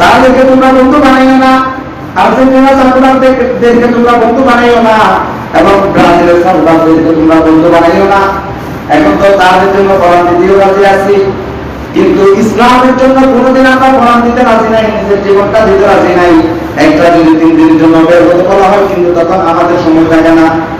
তাদেরকে তোমরা বন্ধু বানাইও না। আর্জেন্টিনা তোমরা বন্ধু বানাইও না। এবং ব্রাজিলের তোমরা বন্ধু বানাইও না। এখন তো তাদের জন্য দিতেও রাজি আছি। কিন্তু ইসলামের জন্য কোনোদিন আমরা কোরআন দিতে রাজি নাই, নিজের জীবনটা দিতে রাজি নাই। একটা যদি তিন দিনের জন্য বের হতে বলা হয়, কিন্তু তখন আমাদের সময় লাগে না।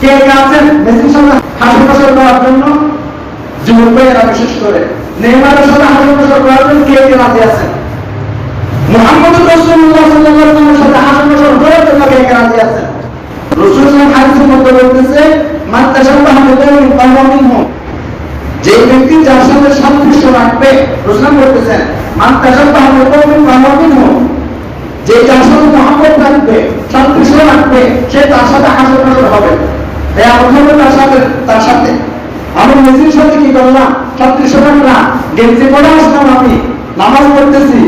কে কে আছেন মেসির সাথে হাসি ফসল করার জন্য যুবক ভাইয়েরা বিশেষ করে। নেইমারের সাথে হাসি ফসল করার জন্য কে কে রাজি আছেন মোহাম্মদ রাসূলুল্লাহ সাল্লাল্লাহু সাথে হাসি ফসল করার জন্য কে কে রাজি আছেন রাসূল হাদিসের মধ্যে বলতেছে মান তাশাব্বাহা বিকাউমিন ফাহুয়া মিনহুম যে ব্যক্তি যার সাথে সাদৃশ্য রাখবে, প্রশ্ন করতেছেন, মান তাশাব্বাহা বিকাউমিন ফাহুয়া মিনহুম যে যার সাথে মহব্বত রাখবে, সাদৃশ্য রাখবে, সে তার সাথে তার সাথে আমি মেসির সাথে কি করলাম? নামাজ পড়তেছি।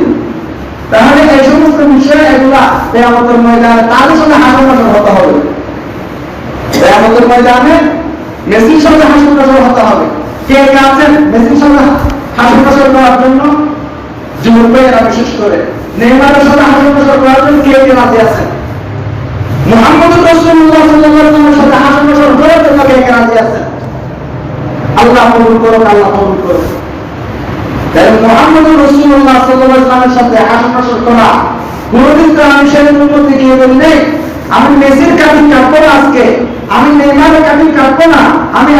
তাহলে এই সমস্ত বিষয় এগুলা আমাদের ময়দানে তাদের সাথে হতে হবে? আমাদের ময়দানে মেসির সাথে হাসি ফসল হতে হবে। কে আছেন মেসির সাথে করার জন্য? যুবক ভাইয়েরা বিশেষ করে। কে হাসি ফসল করার জন্য কে কে রাজি আছেন আল্লাহ কবুল করুন আল্লাহ কবুল করুন মোহাম্মদ আলাইহি ওয়াসাল্লামের সাথে করা কোনদিন তো আমি সেদিন উন্নতি গিয়ে বলি নেই। আমি মেসির কাটিং কাটবো না আজকে। আমি নেইমারের কাটিং কাটবো না। আমি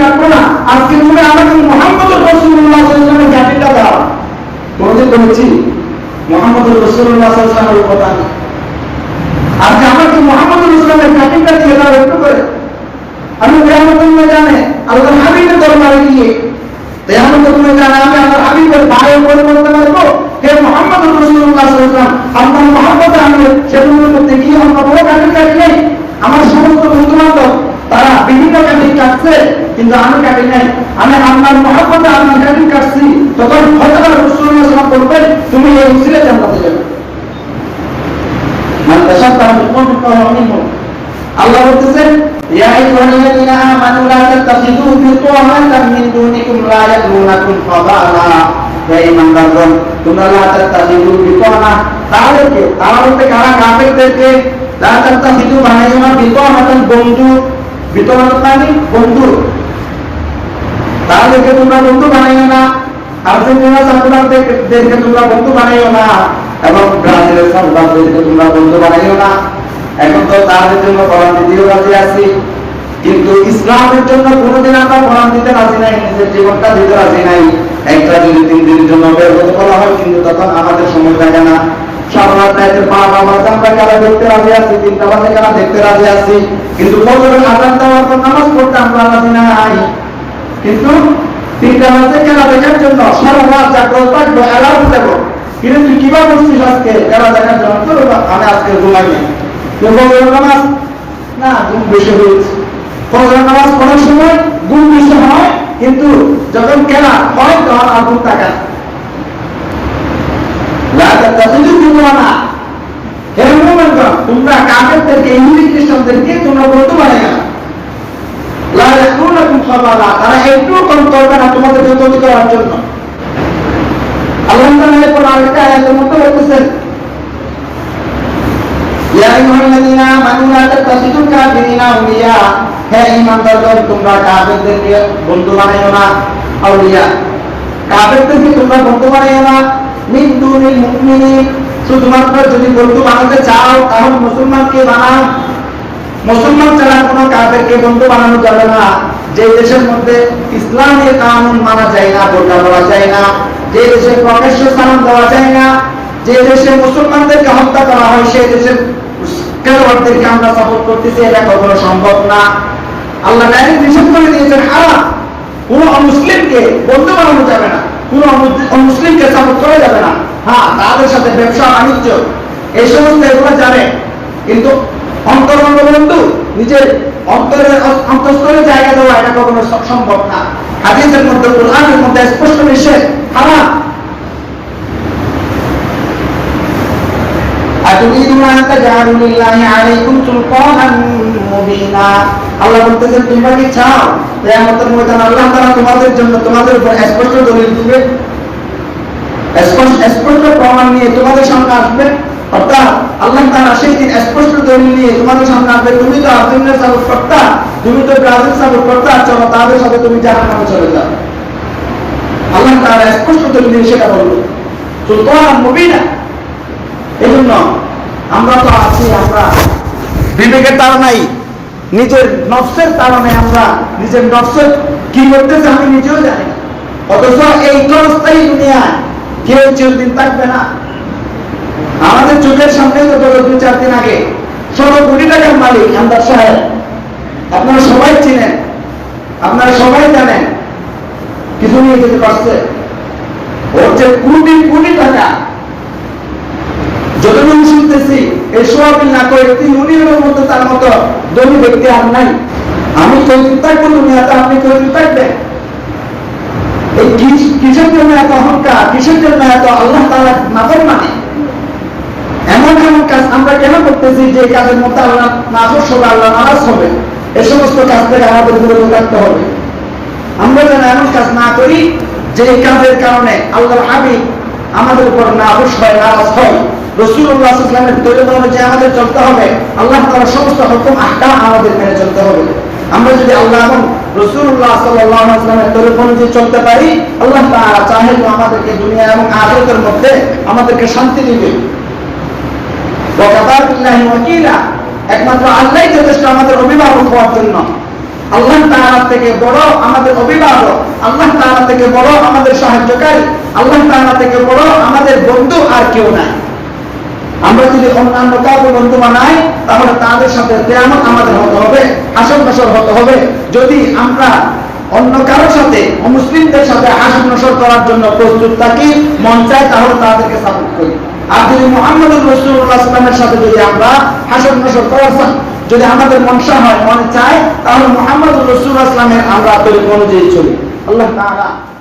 কাটবো না। আজকে তুমি আমাকে মোহাম্মদ রাসূলুল্লাহ সাল্লাল্লাহু আলাইহি কাটিংটা দাও। বলেছি মোহাম্মদ আলাইহি ওয়াসাল্লামের কথা আজকে আমাকে মোহাম্মদ রাসূলের কাটিংটা দিয়ে দাও একটু করে আমি কেয়ামতের ময়দানে আল্লাহর হাবিবের আমি আমার মোহাম্মদ আমরা আমার সমস্ত বন্ধু বান্ধব তারা বিভিন্ন কাটিং কাটছে কিন্তু আমি কাটি নাই। আমি আপনার মহব্বতে আমি কাটিং কাটছি তখন হয়তো বলবেন, তুমি এই যাবে। মান আল্লাহ বলতেছেন ইয়া আইয়ুহাল্লাযীনা আমানু লা তাত্তাখিযু বিতানাতাম মিন দুনিকুম লা ইয়ালুনাকুম খাবালা হে ঈমানদারগণ তোমরা লা তাত্তাখিযু বিতানা তাদেরকে তারা বলতে কারা কাফেরদেরকে লা তাত্তাখিযু বানাইও না? বিতানাতান বন্ধু। বিতানাত মানে বন্ধু। তাদেরকে তোমরা বন্ধু বানাইও না? আর্জেন্টিনা সাপোর্টারদেরকে তোমরা বন্ধু বানাইও না। এবং ব্রাজিলের সাপোর্টারদেরকে তোমরা বন্ধু বানাইও না। এখন তো তাদের জন্য কোরআন দিতেও রাজি আছি। কিন্তু ইসলামের জন্য কোনোদিন আমরা কোরআন দিতে রাজি নাই, নিজের জীবনটা দিতে রাজি নাই। একটা যদি তিন দিনের জন্য বের হতে বলা হয়, কিন্তু তখন আমাদের সময় লাগে না। দেখার জন্য কিন্তু তুই আজকে? দেখার জন্য আমি আজকে ফজরের নামাজ? না ঘুম সময় ঘুম হয়, কিন্তু যখন খেলা হয়, তখন আর ঘুম মুমিনগণ, তোমরা কাফেরদেরকে, ইহুদি খ্রিস্টানদেরকে তোমরা বলতে পারে না তারা একটু কম করবে না তোমাদেরকে তৈরি করার জন্য। আল্লাহ তাআলা এরপর আরেকটা আয়াতের মধ্যে শুধুমাত্র যদি বন্ধু বানাতে চাও, তাহলে মুসলমানকে বানাও। মুসলমান ছাড়া কোনো কাফেরকে বন্ধু বানানো যাবে না। যে দেশের মধ্যে ইসলামের কানুন মানা যায় না, বোরকা দেওয়া যায় না। যে দেশে প্রকাশ্য সালাম দেওয়া যায় না। যে দেশে মুসলমানদেরকে হত্যা করা হয়, সেই দেশের খেলোয়াড়দেরকে আমরা সাপোর্ট করতেছি, এটা কখনো সম্ভব না। আল্লাহ ডাইরেক্ট নিষেধ করে দিয়েছেন, হারাম। কোনো অমুসলিমকে বন্ধু বানানো যাবে না। কোনো অমুসলিমকে সাপোর্ট করা যাবে না। হ্যাঁ তাদের সাথে ব্যবসা বাণিজ্য, এই সমস্ত এগুলো জানে কিন্তু অন্তরঙ্গ বন্ধু নিজের অন্তরের অন্তঃস্থলে জায়গা দেওয়া, এটা কখনো সম্ভব না। হাদিসের মধ্যে, কোরআনের মধ্যে স্পষ্ট নিষেধ, হারাম। আতুরিদুনা তাজআলুলিল্লাহি আলাইকুম সুলতানান মুবিনা আল্লাহ তোমরা কি চাও কিয়ামতের আল্লাহ তাআলা তোমাদের জন্য তোমাদের উপর স্পষ্ট দলিল দিবে স্পষ্ট প্রমাণ নিয়ে তোমাদের সামনে আসবে অর্থাৎ আল্লাহ সেই দিন স্পষ্ট দলিল নিয়ে তোমাদের সামনে আসবে তুমি তো আর্জেন্টিনা সাপোর্ট তুমি তো ব্রাজিল সাপোর্ট চলো তাদের সাথে তুমি জাহান চলে যাও আল্লাহ তারা স্পষ্ট দলিল নিয়ে সেটা বলল সুলতান মুবিনা এই জন্য আমরা তো আছি, আমরা বিবেকের তাড়নাই নিজের নফসের তাড়নে আমরা নিজের নফসের কি করতেছে আমি নিজেও জানি অথচ এই ক্ষণস্থায়ী দুনিয়ায় কেউ চিরদিন থাকবে না। আমাদের চোখের সামনে তো গত দু চার দিন আগে ষোলো কোটি টাকার মালিক আন্দার সাহেব, আপনারা সবাই চিনেন, আপনারা সবাই জানেন, কিছু নিয়ে যেতে পারছে। ওর যে কোটি কোটি টাকা যতটুকু শুনতেছি না করে তিন উনিশের মধ্যে তার মতো ব্যক্তি আর নাই। আমি থাকব আপনি থাকবেন এই এত অহংকার? এত আল্লাহ তালা মানে এমন এমন কাজ আমরা কেন করতেছি যে কাজের মধ্যে আল্লাহ হবে, আল্লাহ নারাজ হবে? এই সমস্ত কাজ থেকে আমাদের বিরত থাকতে হবে। আমরা যেন এমন কাজ না করি যে কাজের কারণে আল্লাহর হাবিব আমাদের উপর না নাফস হয় নারাজ হয় রসুল্লাহ ইসলামের তৈরি অনুযায়ী আমাদের চলতে হবে, আল্লাহ তাআলার সমস্ত হুকুম, আহকাম আমাদের মেনে চলতে হবে। আমরা যদি আল্লাহ রসুল্লাহ সাল্লাহ ইসলামের তৈরি অনুযায়ী চলতে পারি, আল্লাহ তাআলা চাহে আমাদেরকে দুনিয়া এবং আখেরাতের মধ্যে আমাদেরকে শান্তি দিবে। একমাত্র আল্লাহই যথেষ্ট আমাদের অভিভাবক হওয়ার জন্য। আল্লাহ তাআলা থেকে বড় আমাদের অভিভাবক, আল্লাহ তাআলা থেকে বড় আমাদের সাহায্যকারী, আল্লাহ তাআলা থেকে বড় আমাদের বন্ধু আর কেউ নাই। আমরা যদি অন্যান্য কাউকে বন্ধু বানাই, তাহলে তাদের সাথে কেয়ামত আমাদের হতে হবে হতে হবে। যদি আমরা অন্য কারোর সাথে মুসলিমদের সাথে হাসন নসর করার জন্য প্রস্তুত থাকি, মন চায়, তাহলে তাদেরকে সাপোর্ট করি। আর যদি মোহাম্মদ রসুল্লাহ সাথে যদি আমরা হাসন নসর করার যদি আমাদের মনসা হয় মনে চায়, তাহলে মোহাম্মদ রসুল আসলামের আমরা তৈরি অনুযায়ী চলি। আল্লাহ সবাই